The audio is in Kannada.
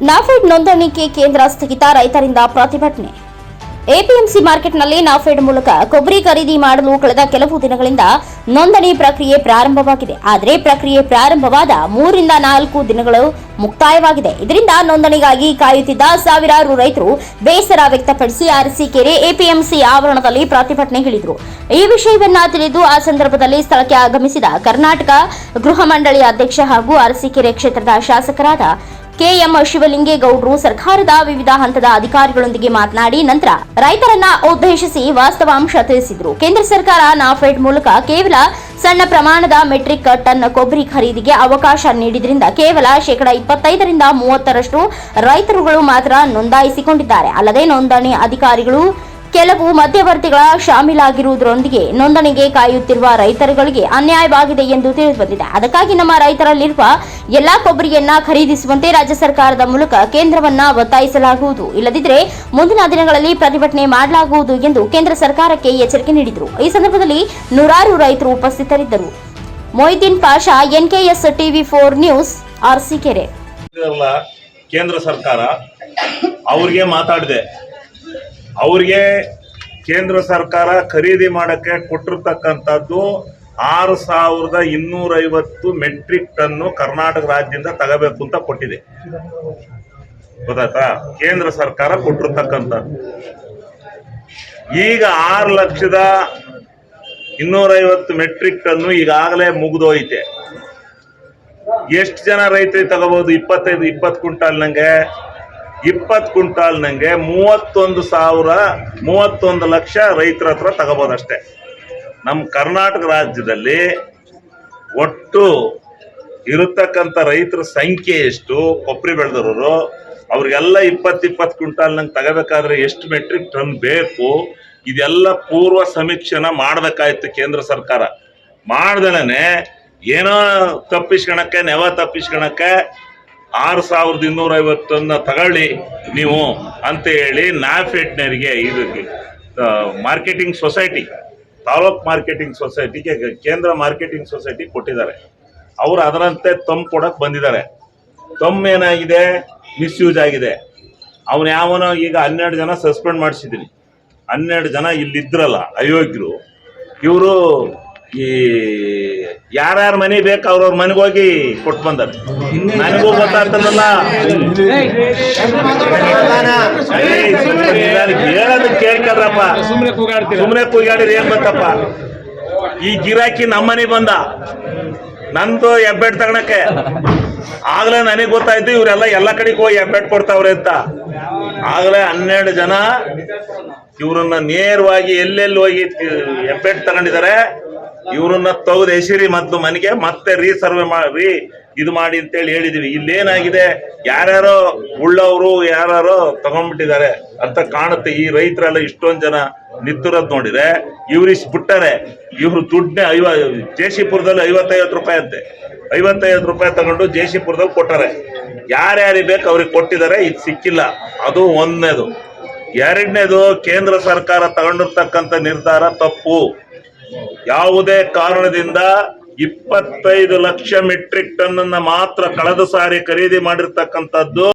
ನಾಫೆಡ್ ನೋಂದಣಿಕೆ ಕೇಂದ್ರ ಸ್ಥಗಿತ ರೈತರಿಂದ ಪ್ರತಿಭಟನೆ. ಎಪಿಎಂಸಿ ಮಾರ್ಕೆಟ್ನಲ್ಲಿ ನಾಫೆಡ್ ಮೂಲಕ ಕೊಬ್ಬರಿ ಖರೀದಿ ಮಾಡಲು ಕಳೆದ ಕೆಲವು ದಿನಗಳಿಂದ ನೋಂದಣಿ ಪ್ರಕ್ರಿಯೆ ಪ್ರಾರಂಭವಾಗಿದೆ. ಆದರೆ ಪ್ರಕ್ರಿಯೆ ಪ್ರಾರಂಭವಾದ ಮೂರಿಂದ ನಾಲ್ಕು ದಿನಗಳು ಮುಕ್ತಾಯವಾಗಿದೆ. ಇದರಿಂದ ನೋಂದಣಿಗಾಗಿ ಕಾಯುತ್ತಿದ್ದ ಸಾವಿರಾರು ರೈತರು ಬೇಸರ ವ್ಯಕ್ತಪಡಿಸಿ ಅರಸೀಕೆರೆ ಎಪಿಎಂಸಿ ಆವರಣದಲ್ಲಿ ಪ್ರತಿಭಟನೆಗಿಳಿದರು ಈ ವಿಷಯವನ್ನ ತಿಳಿದು ಆ ಸಂದರ್ಭದಲ್ಲಿ ಸ್ಥಳಕ್ಕೆ ಆಗಮಿಸಿದ ಕರ್ನಾಟಕ ಗೃಹ ಮಂಡಳಿ ಅಧ್ಯಕ್ಷ ಹಾಗೂ ಅರಸೀಕೆರೆ ಕ್ಷೇತ್ರದ ಶಾಸಕರಾದ ಕೆಎಂ ಶಿವಲಿಂಗೇಗೌಡರು ಸರ್ಕಾರದ ವಿವಿಧ ಹಂತದ ಅಧಿಕಾರಿಗಳೊಂದಿಗೆ ಮಾತನಾಡಿ ನಂತರ ರೈತರನ್ನ ಉದ್ದೇಶಿಸಿ ವಾಸ್ತವಾಂಶ ತಿಳಿಸಿದರು. ಕೇಂದ್ರ ಸರ್ಕಾರ ನಾಫೆಡ್ ಮೂಲಕ ಕೇವಲ ಸಣ್ಣ ಪ್ರಮಾಣದ ಮೆಟ್ರಿಕ್ ಟನ್ ಕೊಬ್ಬರಿ ಖರೀದಿಗೆ ಅವಕಾಶ ನೀಡಿದ್ರಿಂದ ಕೇವಲ ಶೇಕಡ ಇಪ್ಪತ್ತೈದರಿಂದ ಮೂವತ್ತರಷ್ಟು ರೈತರುಗಳು ಮಾತ್ರ ನೋಂದಾಯಿಸಿಕೊಂಡಿದ್ದಾರೆ. ಅಲ್ಲದೆ ನೋಂದಣಿ ಅಧಿಕಾರಿಗಳು ಕೆಲವು ಮಧ್ಯವರ್ತಿಗಳ ಶಾಮೀಲಾಗಿರುವುದರೊಂದಿಗೆ ನೋಂದಣಿಗೆ ಕಾಯುತ್ತಿರುವ ರೈತರುಗಳಿಗೆ ಅನ್ಯಾಯವಾಗಿದೆ ಎಂದು ತಿಳಿದುಬಂದಿದೆ. ಅದಕ್ಕಾಗಿ ನಮ್ಮ ರೈತರಲ್ಲಿರುವ ಎಲ್ಲಾ ಕೊಬ್ಬರಿಯನ್ನ ಖರೀದಿಸುವಂತೆ ರಾಜ್ಯ ಸರ್ಕಾರದ ಮೂಲಕ ಕೇಂದ್ರವನ್ನ ಒತ್ತಾಯಿಸಲಾಗುವುದು. ಇಲ್ಲದಿದ್ದರೆ ಮುಂದಿನ ದಿನಗಳಲ್ಲಿ ಪ್ರತಿಭಟನೆ ಮಾಡಲಾಗುವುದು ಎಂದು ಕೇಂದ್ರ ಸರ್ಕಾರಕ್ಕೆ ಎಚ್ಚರಿಕೆ ನೀಡಿದರು. ಈ ಸಂದರ್ಭದಲ್ಲಿ ನೂರಾರು ರೈತರು ಉಪಸ್ಥಿತರಿದ್ದರು. Moideen Pasha, NKS TV four news Arsikere ಕೇಂದ್ರ ಸರ್ಕಾರ ಅವ್ರಿಗೆ ಮಾತಾಡಿದೆ. ಅವ್ರಿಗೆ ಕೇಂದ್ರ ಸರ್ಕಾರ ಖರೀದಿ ಮಾಡಕ್ಕೆ ಕೊಟ್ಟಿರ್ತಕ್ಕಂಥದ್ದು ಆರು ಸಾವಿರದ ಇನ್ನೂರೈವತ್ತು ಮೆಟ್ರಿಕ್ ಟನ್ನು ಕರ್ನಾಟಕ ರಾಜ್ಯದಿಂದ ತಗೋಬೇಕು ಅಂತ ಕೊಟ್ಟಿದೆ. ಗೊತ್ತಾಯ್ತಾ? ಕೇಂದ್ರ ಸರ್ಕಾರ ಕೊಟ್ಟಿರ್ತಕ್ಕಂಥದ್ದು. ಈಗ ಆರು ಲಕ್ಷದ ಇನ್ನೂರೈವತ್ತು ಮೆಟ್ರಿಕ್ ಟನ್ನು ಈಗಾಗಲೇ ಮುಗಿದೋಯ್ತೆ. ಎಷ್ಟು ಜನ ರೈತರಿಗೆ ತಗೋಬಹುದು ಇಪ್ಪತ್ತೈದು, ಇಪ್ಪತ್ತು ಕ್ವಿಂಟಾಲ್ ನಂಗೆ ಇಪ್ಪತ್ತು ಕ್ವಿಂಟಾಲ್ ನಂಗೆ ಮೂವತ್ತೊಂದು ಸಾವಿರ, ಮೂವತ್ತೊಂದು ಲಕ್ಷ ರೈತರ ಹತ್ರ ತಗೋಬೋದಷ್ಟೇ. ನಮ್ಮ ಕರ್ನಾಟಕ ರಾಜ್ಯದಲ್ಲಿ ಒಟ್ಟು ಇರತಕ್ಕಂಥ ರೈತರ ಸಂಖ್ಯೆ ಎಷ್ಟು? ಕೊಬ್ಬರಿ ಬೆಳೆದವರು ಅವ್ರಿಗೆಲ್ಲ ಇಪ್ಪತ್ತು ಇಪ್ಪತ್ತು ಕ್ವಿಂಟಾಲ್ ನಂಗೆ ತಗೋಬೇಕಾದ್ರೆ ಎಷ್ಟು ಮೆಟ್ರಿಕ್ ಟನ್ ಬೇಕು? ಇದೆಲ್ಲ ಪೂರ್ವ ಸಮೀಕ್ಷೆನ ಮಾಡಬೇಕಾಯ್ತು ಕೇಂದ್ರ ಸರ್ಕಾರ. ಮಾಡ್ದಲೇ ಏನೋ ತಪ್ಪಿಸ್ಕೊಳಕ್ಕೆ ನೆವ ತಪ್ಪಿಸ್ಕೊಳಕ್ಕೆ ಆರು ಸಾವಿರದ ಇನ್ನೂರ ಐವತ್ತನ್ನ ತಗೊಳ್ಳಿ ನೀವು ಅಂತ ಹೇಳಿ ನಾಫೆಡ್ನರಿಗೆ ಇದು ಮಾರ್ಕೆಟಿಂಗ್ ಸೊಸೈಟಿ ತಾಲೂಕ್ ಮಾರ್ಕೆಟಿಂಗ್ ಸೊಸೈಟಿಗೆ ಕೇಂದ್ರ ಮಾರ್ಕೆಟಿಂಗ್ ಸೊಸೈಟಿ ಕೊಟ್ಟಿದ್ದಾರೆ. ಅವರು ಅದರಂತೆ ತಮ್ಮ ಕೊಡಕ್ಕೆ ಬಂದಿದ್ದಾರೆ. ತಮ್ಮ ಏನಾಗಿದೆ? ಮಿಸ್ಯೂಸ್ ಆಗಿದೆ. ಅವನು ಯಾವನೋ ಈಗ ಹನ್ನೆರಡು ಜನ ಸಸ್ಪೆಂಡ್ ಮಾಡಿಸಿದ್ದೀನಿ ಹನ್ನೆರಡು ಜನ ಇಲ್ಲಿದ್ರಲ್ಲ ಅಯೋಗ್ಯರು, ಇವರು ಈ ಯಾರ್ಯಾರ ಮನೆ ಬೇಕು ಅವ್ರವ್ರ ಮನೆಗೆ ಹೋಗಿ ಕೊಟ್ಟು ಬಂದಾರೆ. ನನಗೂ ಗೊತ್ತಾಗ್ತದಲ್ಲ. ಹೇಳೋದು ಕೇಳ್ಕದ್ರಪ್ಪ ಸುಮ್ಮನೆ ಕೂಗಾಡಿದ್ರೆ ಏನ್ ಗೊತ್ತಪ್ಪ? ಈ ಗಿರಾಕಿ ನಮ್ಮನೆ ಬಂದ. ನಂದು ಹೆಬ್ಬೆಟ್ ತಗೊಳಕ್ಕೆ. ಆಗ್ಲೇ ನನಗೆ ಗೊತ್ತಾಯ್ತು, ಇವರೆಲ್ಲ ಎಲ್ಲ ಕಡೆಗೆ ಹೋಗಿ ಹೆಬ್ಬೆಟ್ ಕೊಡ್ತಾವ್ರೆ ಅಂತ. ಆಗ್ಲೇ ಹನ್ನೆರಡು ಜನ ಇವ್ರನ್ನ ನೇರವಾಗಿ ಎಲ್ಲೆಲ್ಲಿ ಹೋಗಿ ಹೆಬ್ಬೆಟ್ ತಗೊಂಡಿದ್ದಾರೆ. ಇವ್ರನ್ನ ತೆಗೆದು ಎಸಿರಿ ಮೊದ್ಲು ಮನೆಗೆ ಮತ್ತೆ ರೀಸರ್ವೆ ಮಾಡಿ ಇದು ಮಾಡಿ ಅಂತೇಳಿ ಹೇಳಿದೀವಿ. ಇಲ್ಲೇನಾಗಿದೆ? ಯಾರ್ಯಾರೋ ಉಳ್ಳವರು, ಯಾರ್ಯಾರೋ ತಗೊಂಡ್ಬಿಟ್ಟಿದ್ದಾರೆ ಅಂತ ಕಾಣುತ್ತೆ. ಈ ರೈತರೆಲ್ಲ ಇಷ್ಟೊಂದ್ ಜನ ನಿಂತಿರೋದ್ ನೋಡಿದ್ರೆ ಇವ್ರಿಸ್ ಬಿಟ್ಟಾರೆ. ಇವ್ರು ದುಡ್ಡನ್ನ ಐವ, ಜೇಸಿಪುರದಲ್ಲಿ ಐವತ್ತೈವತ್ತು ರೂಪಾಯಿ ಅಂತೆ. ಐವತ್ತೈವತ್ತು ರೂಪಾಯಿ ತಗೊಂಡು ಜೇಸಿಪುರದಲ್ಲಿ ಕೊಟ್ಟಾರೆ ಯಾರ್ಯಾರಿಗೆ ಬೇಕು ಅವ್ರಿಗೆ ಕೊಟ್ಟಿದ್ದಾರೆ. ಇದು ಸಿಕ್ಕಿಲ್ಲ. ಅದು ಒಂದನೇದು. ಎರಡನೇದು, ಕೇಂದ್ರ ಸರ್ಕಾರ ತಗೊಂಡಿರ್ತಕ್ಕಂಥ ನಿರ್ಧಾರ ತಪ್ಪು. ಯಾವುದೇ ಕಾರಣದಿಂದ ಇಪ್ಪತ್ತೈದು ಲಕ್ಷ ಮೆಟ್ರಿಕ್ ಟನ್ ಮಾತ್ರ ಕಳೆದ ಸಾರಿ ಖರೀದಿ ಮಾಡಿರ್ತಕ್ಕಂಥದ್ದು